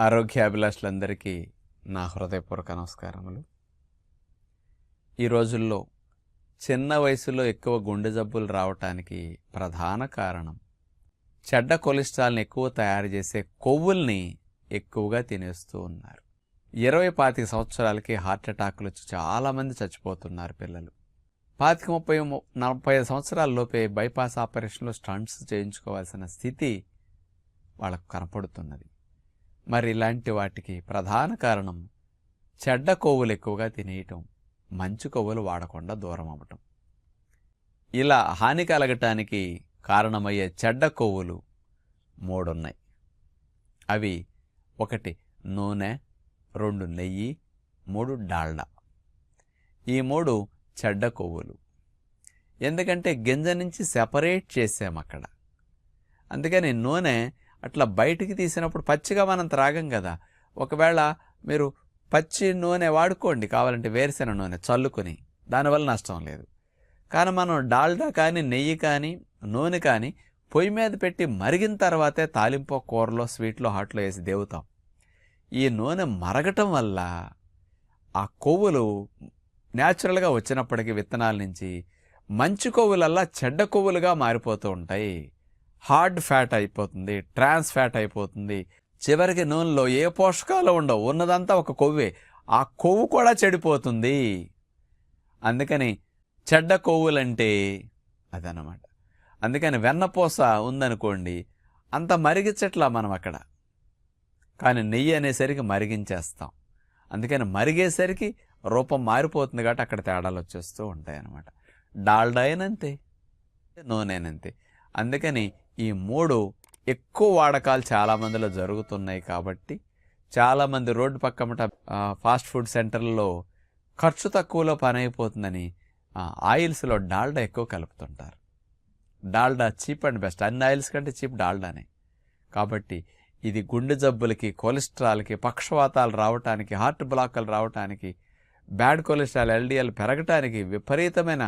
ఆరోగ్యాభిలాషులందరికీ నా హృదయపూర్వక నమస్కారములు. ఈ రోజుల్లో చిన్న వయసులో ఎక్కువ గుండె జబ్బులు రావటానికి ప్రధాన కారణం చెడ్డ కొలెస్ట్రాల్ని ఎక్కువ తయారు చేసే కొవ్వుల్ని ఎక్కువగా తినేస్తూ ఉన్నారు. ఇరవై పాతిక సంవత్సరాలకి హార్ట్ అటాకులు వచ్చి చాలామంది చచ్చిపోతున్నారు పిల్లలు. పాతిక ముప్పై నలభై ఐదు బైపాస్ ఆపరేషన్లో స్టంట్స్ చేయించుకోవాల్సిన స్థితి వాళ్ళకు కనపడుతున్నది. మరి ఇలాంటి వాటికి ప్రధాన కారణం చెడ్డ కొవ్వులు ఎక్కువగా తినేయటం మంచి కొవ్వులు వాడకుండా దూరం అవ్వటం. ఇలా హాని కలగటానికి కారణమయ్యే చెడ్డ కొవ్వులు మూడున్నాయి. అవి ఒకటి నూనె రెండు నెయ్యి మూడు డాల్డా. ఈ మూడు చెడ్డ కొవ్వులు. ఎందుకంటే గింజ నుంచి సెపరేట్ చేసాం అక్కడ. అందుకని నూనె అట్లా బయటికి తీసినప్పుడు పచ్చిగా మనం త్రాగం కదా. ఒకవేళ మీరు పచ్చి నూనె వాడుకోండి కావాలంటే వేరుశెనగ నూనె చల్లుకొని దానివల్ల నష్టం లేదు. కానీ మనం డాల్డా కానీ నెయ్యి కానీ నూనె కానీ పొయ్యి మీద పెట్టి మరిగిన తర్వాతే తాలింపు కూరలో స్వీట్లో హాట్లో వేసి దేవుతాం. ఈ నూనె మరగటం వల్ల ఆ కొవ్వులు న్యాచురల్గా వచ్చినప్పటికీ విత్తనాల నుంచి మంచి కొవ్వులల్లా చెడ్డ కొవ్వులుగా మారిపోతూ ఉంటాయి. హార్డ్ ఫ్యాట్ అయిపోతుంది ట్రాన్స్ ఫ్యాట్ అయిపోతుంది. చివరికి నూనెలో ఏ పోషకాలు ఉండవు ఉన్నదంతా ఒక కొవ్వే. ఆ కొవ్వు కూడా చెడిపోతుంది. అందుకని చెడ్డ కొవ్వులంటే అదనమాట. అందుకని వెన్నపూస ఉందనుకోండి అంత మరిగించట్లా మనం అక్కడ. కానీ నెయ్యి అనేసరికి మరిగించేస్తాం. అందుకని మరిగేసరికి రూపం మారిపోతుంది కాబట్టి అక్కడ తేడాలు వచ్చేస్తూ ఉంటాయి అన్నమాట డాల్డా అయినంతే నూనెనంతే. అందుకని ఈ మూడు ఎక్కువ వాడకాలు చాలామందిలో జరుగుతున్నాయి కాబట్టి చాలామంది రోడ్డు పక్కమట ఫాస్ట్ ఫుడ్ సెంటర్లలో ఖర్చు తక్కువలో పని అయిపోతుందని ఆయిల్స్లో డాల్డా ఎక్కువ కలుపుతుంటారు. Dalda cheap and best. అన్ని ఆయిల్స్ కంటే చీప్ డాల్డానే. కాబట్టి ఇది గుండె జబ్బులకి కొలెస్ట్రాల్కి పక్షవాతాలు రావటానికి హార్ట్ బ్లాక్లు రావటానికి బ్యాడ్ కొలెస్ట్రాల్ ఎల్డిఎల్ పెరగటానికి విపరీతమైన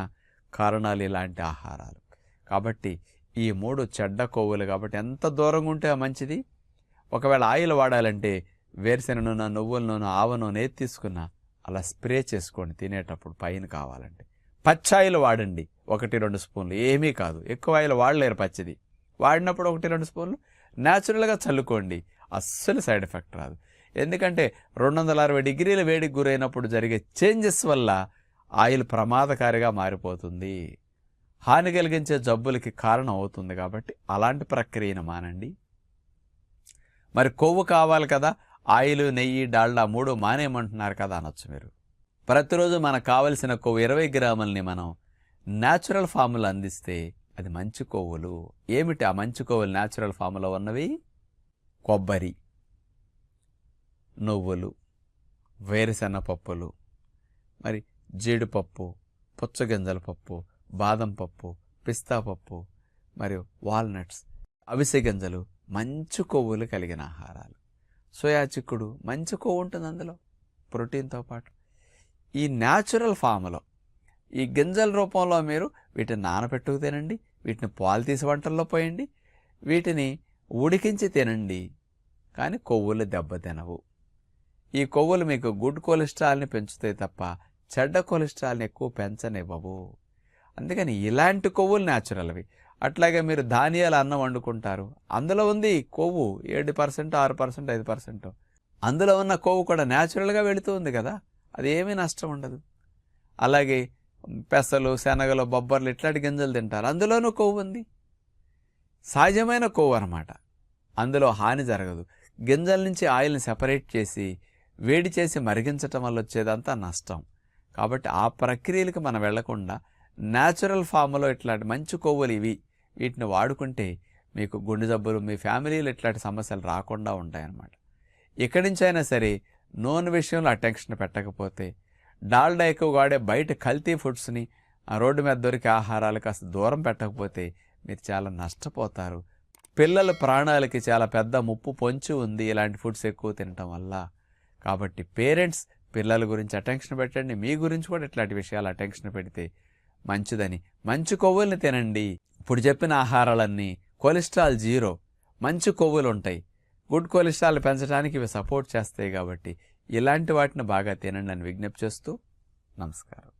కారణాలు ఇలాంటి ఆహారాలు. కాబట్టి ఈ మూడు చెడ్డ కొవ్వులు కాబట్టి ఎంత దూరంగా ఉంటే మంచిది? ఒకవేళ ఆయిల్ వాడాలంటే వేరుశెనగ నూనె నువ్వుల నూనె ఆవ నూనె ఏది తీసుకున్నా అలా స్ప్రే చేసుకోండి తినేటప్పుడు పైన కావాలంటే. పచ్చాయిలు వాడండి. ఒకటి రెండు స్పూన్లు ఏమీ కాదు. ఎక్కువ ఆయిల్ వాడలేరు పచ్చిది. వాడినప్పుడు ఒకటి రెండు స్పూన్లు. న్యాచురల్గా చల్లుకోండి. అస్సలు సైడ్ ఎఫెక్ట్ రాదు. ఎందుకంటే రెండు వందల అరవై డిగ్రీల వేడికి గురైనప్పుడు జరిగే చేంజెస్ వల్ల ఆయిల్ ప్రమాదకారిగా మారిపోతుంది. హాని కలిగించే జబ్బులకి కారణం అవుతుంది కాబట్టి అలాంటి ప్రక్రియను మానండి. మరి కొవ్వు కావాలి కదా ఆయిల్ నెయ్యి డాల్డా మూడు మానేయమంటున్నారు కదా అనొచ్చు మీరు. ప్రతిరోజు మనకు కావలసిన కొవ్వు ఇరవై గ్రాములని మనం న్యాచురల్ ఫాములు అందిస్తే అది మంచి కొవ్వులు. ఏమిటి ఆ మంచి కొవ్వులు న్యాచురల్ ఫాములో ఉన్నవి? కొబ్బరి నువ్వులు వేరుశెనగ పప్పులు మరి జీడిపప్పు పుచ్చగింజల పప్పు బాదం పప్పు పిస్తా పప్పు మరియు వాల్నట్స్ అవిసె గింజలు మంచి కొవ్వులు కలిగిన ఆహారాలు. సోయా చిక్కుడు మంచి కొవ్వు ఉంటుంది అందులో ప్రోటీన్తో పాటు. ఈ న్యాచురల్ ఫామ్లో ఈ గింజల రూపంలో మీరు వీటిని నానబెట్టుకు తినండి వీటిని పాలు తీసి వంటల్లో పోయండి వీటిని ఉడికించి తినండి కానీ కొవ్వులు దెబ్బ తినవు. ఈ కొవ్వులు మీకు గుడ్ కొలెస్ట్రాల్ని పెంచుతాయి తప్ప చెడ్డ కొలెస్ట్రాల్ని ఎక్కువ పెంచనివ్వవు. అందుకని ఇలాంటి కొవ్వులు న్యాచురల్వి అట్లాగే మీరు ధాన్యాలు అన్నం వండుకుంటారు. అందులో ఉంది కొవ్వు ఏడు పర్సెంట్ ఆరు పర్సెంట్ ఐదు పర్సెంట్. అందులో ఉన్న కొవ్వు కూడా న్యాచురల్గా వెళుతూ ఉంది కదా. అది ఏమీ నష్టం ఉండదు. అలాగే పెసలు శనగలు బొబ్బర్లు ఇట్లాంటి గింజలు తింటారు. అందులోనూ కొవ్వు ఉంది. సహజమైన కొవ్వు అనమాట అందులో హాని జరగదు. గింజల నుంచి ఆయిల్ని సెపరేట్ చేసి వేడి చేసి మరిగించటం వల్ల వచ్చేదంతా నష్టం. కాబట్టి ఆ ప్రక్రియలకు మనం వెళ్ళకుండా న్యాచురల్ ఫామ్లో ఇట్లాంటి మంచి కొవ్వులు ఇవి వీటిని వాడుకుంటే మీకు గుండె జబ్బులు మీ ఫ్యామిలీలో ఇట్లాంటి సమస్యలు రాకుండా ఉంటాయన్నమాట. ఎక్కడి నుంచైనా సరే నూనె విషయంలో అటెన్షన్ పెట్టకపోతే డాల్డా ఎక్కువ వాడే బయట కల్తీ ఫుడ్స్ని ఆ రోడ్డు మీద దొరికే ఆహారాలు కాస్త దూరం పెట్టకపోతే మీరు చాలా నష్టపోతారు. పిల్లల ప్రాణాలకి చాలా పెద్ద ముప్పు పొంచి ఉంది ఇలాంటి ఫుడ్స్ ఎక్కువ తినటం వల్ల. కాబట్టి పేరెంట్స్ పిల్లల గురించి అటెన్షన్ పెట్టండి మీ గురించి కూడా ఇట్లాంటి విషయాలు అటెన్షన్ పెడితే మంచిదని. మంచి కొవ్వుల్ని తినండి. ఇప్పుడు చెప్పిన ఆహారాలన్నీ కొలెస్ట్రాల్ జీరో. మంచి కొవ్వులు ఉంటాయి గుడ్ కొలెస్ట్రాల్ పెంచడానికి ఇవి సపోర్ట్ చేస్తాయి కాబట్టి ఇలాంటి వాటిని బాగా తినండి అని విజ్ఞప్తి చేస్తూ నమస్కారం.